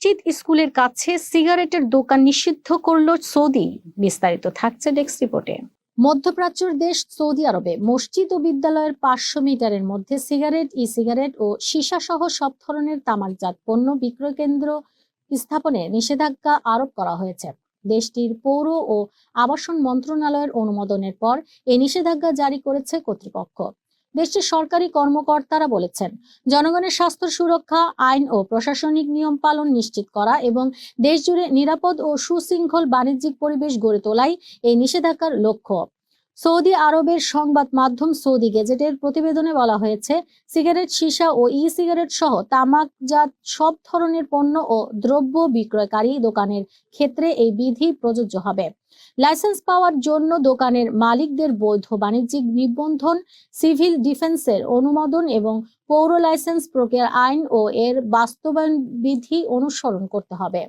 মসজিদ স্কুলের কাছে সিগারেটের দোকান নিষিদ্ধ করল সৌদি। বিস্তারিত থাকছে ডেস্ক রিপোর্টে। মধ্যপ্রাচ্যের দেশ সৌদি আরবে, মসজিদ ও বিদ্যালয়ের পাঁচশো মিটারের মধ্যে সিগারেট ই সিগারেট ও সীসা সহ সব ধরনের তামাকজাত পণ্য বিক্রয় কেন্দ্র স্থাপনে নিষেধাজ্ঞা আরোপ করা হয়েছে। দেশটির পৌর ও আবাসন মন্ত্রণালয়ের অনুমোদনের পর এই নিষেধাজ্ঞা জারি করেছে কর্তৃপক্ষ। দেশটির সরকারি কর্মকর্তারা বলেছেন, জনগণের স্বাস্থ্য সুরক্ষা, আইন ও প্রশাসনিক নিয়ম পালন নিশ্চিত করা এবং দেশজুড়ে নিরাপদ ও সুশৃঙ্খল বাণিজ্যিক পরিবেশ গড়ে তোলাই এই নিষেধাজ্ঞার লক্ষ্য। সৌদি আরবের সংবাদ মাধ্যম সৌদি গেজেটের প্রতিবেদনে বলা হয়েছে, সিগারেট, সীসা ও ই সিগারেট সহ তামাকজাত সব ধরনের পণ্য ও দ্রব্য বিক্রয়কারী দোকানের ক্ষেত্রে এই বিধি প্রযোজ্য হবে। লাইসেন্স পাওয়ার জন্য দোকানের মালিকদের বৈধ বাণিজ্যিক নিবন্ধন, সিভিল ডিফেন্সের অনুমোদন এবং পৌর লাইসেন্স প্রক্রিয়ার আইন ও এর বাস্তবায়ন বিধি অনুসরণ করতে হবে।